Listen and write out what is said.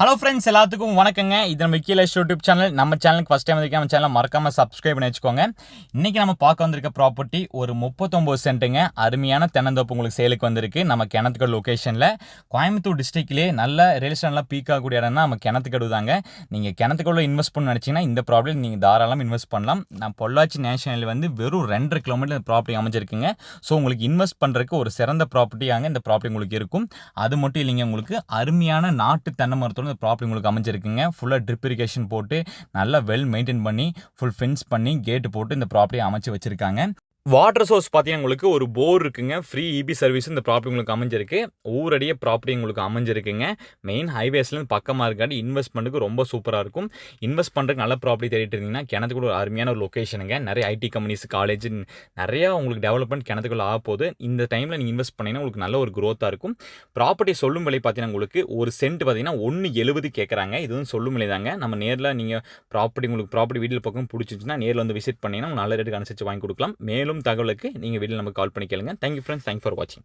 Hello friends எல்லாத்துக்கும் வணக்கங்க. இது நம்ம விக்கிலேஷ் யூடியூப் சேனல் நம்ம சேனலுக்கு ஃபஸ்ட் டைம் வந்திருக்கேன் நம்ம சேனலை மறக்காமல் சப்ஸ்கிரைப் பண்ணி வச்சுக்கோங்க. இன்றைக்கி நம்ம பார்க்க வந்திருக்க ப்ராப்பர்ட்டி ஒரு முப்பத்தொம்போது சென்ட்டுங்க அருமையான தென்னந்தோப்பு உங்களுக்கு சேலுக்கு வந்திருக்கு. நம்ம கிணத்துக்கடு லொக்கேஷனில் கோயம்புத்தூர் டிஸ்ட்ரிக்ட்லேயே நல்ல ரியல் எஸ்டேட்லாம் பீக் ஆகக்கூடிய இடம்னா நம்ம கிணத்துக்கடு தாங்க. நீங்கள் கிணத்துக்கடுல இன்வெஸ்ட் பண்ண நினச்சிங்கன்னா இந்த ப்ராப்பர்ட்டி நீங்கள் தாராளமாக இன்வெஸ்ட் பண்ணலாம். நான் பொள்ளாச்சி நேஷனல் வந்து வெறும் ரெண்டரை கிலோமீட்டர் ப்ராப்பர்ட்டி அமைஞ்சிருக்குங்க. ஸோ உங்களுக்கு இன்வெஸ்ட் பண்ணுறதுக்கு ஒரு சிறந்த ப்ராப்பர்ட்டியாங்க இந்த ப்ராப்பர்ட்டி உங்களுக்கு இருக்கும். அது மட்டும் இல்லைங்க உங்களுக்கு அருமையான நாட்டு தென்னை மரத்தோட இந்த ப்ராப்ளம் உங்களுக்கு அமைஞ்சிருக்குங்க. ஃபுல்லாக ட்ரிப் இரிகேஷன் போட்டு நல்லா வெல் மெயின்டைன் பண்ணி ஃபுல் ஃபென்ஸ் பண்ணி கேட்டு போட்டு இந்த ப்ராப்பர்ட்டியை அமைச்சு வச்சிருக்காங்க. வாட்டர் சோர்ஸ் பார்த்தீங்கன்னா உங்களுக்கு ஒரு போர் இருக்குங்க. ஃப்ரீ இபி சர்வீஸ் இந்த ப்ராப்பர்ட்டி உங்களுக்கு அமைஞ்சிருக்கு. ஊரடிய ப்ராப்பர்ட்டி உங்களுக்கு அமைஞ்சிருக்குங்க. மெயின் ஹைவேஸ்லேருந்து பக்கமாக இருக்காட்டி இன்வெஸ்ட்மெண்ட்டுக்கு ரொம்ப சூப்பராக இருக்கும். இன்வெஸ்ட் பண்ணுறதுக்கு நல்ல ப்ராப்பர்ட்டி தேடிட்டு இருந்தீங்கன்னா கிணத்துக்குள்ள ஒரு அருமையான ஒரு லொக்கேஷனுங்க நிறைய ஐடி கம்பெனிஸ் காலேஜ் நிறையா உங்களுக்கு டெவலப்மெண்ட் கிணத்துக்குள்ள ஆக போகுது. இந்த டைமில் நீங்கள் இன்வெஸ்ட் பண்ணீங்கன்னா உங்களுக்கு நல்ல ஒரு க்ரோத்தாக இருக்கும். ப்ராப்பர்ட்டி சொல்லும் விலை பார்த்தீங்கன்னா உங்களுக்கு ஒரு சென்ட் பார்த்தீங்கன்னா ஒன்று எழுபது கேட்குறாங்க இது வந்து சொல்லும் விலை தாங்க நம்ம நேரில் நீங்கள் ப்ராப்பர்ட்டி உங்களுக்கு ப்ராப்பர்ட்டி வீட்டில் பக்கம் பிடிச்சிச்சுன்னா நேரில் வந்து விசிட் பண்ணிங்கன்னா நல்ல ரேட்டுக்கு அனுசரித்து வாங்கி கொடுக்கலாம். மேலும் தகவலுக்கு நீங்கள் வீட்டில் நம்ம கால் பண்ணி கேளுங்க. தேங்க்யூ ஃப்ரெண்ட்ஸ் தேங்க் ஃபார் வாட்சிங்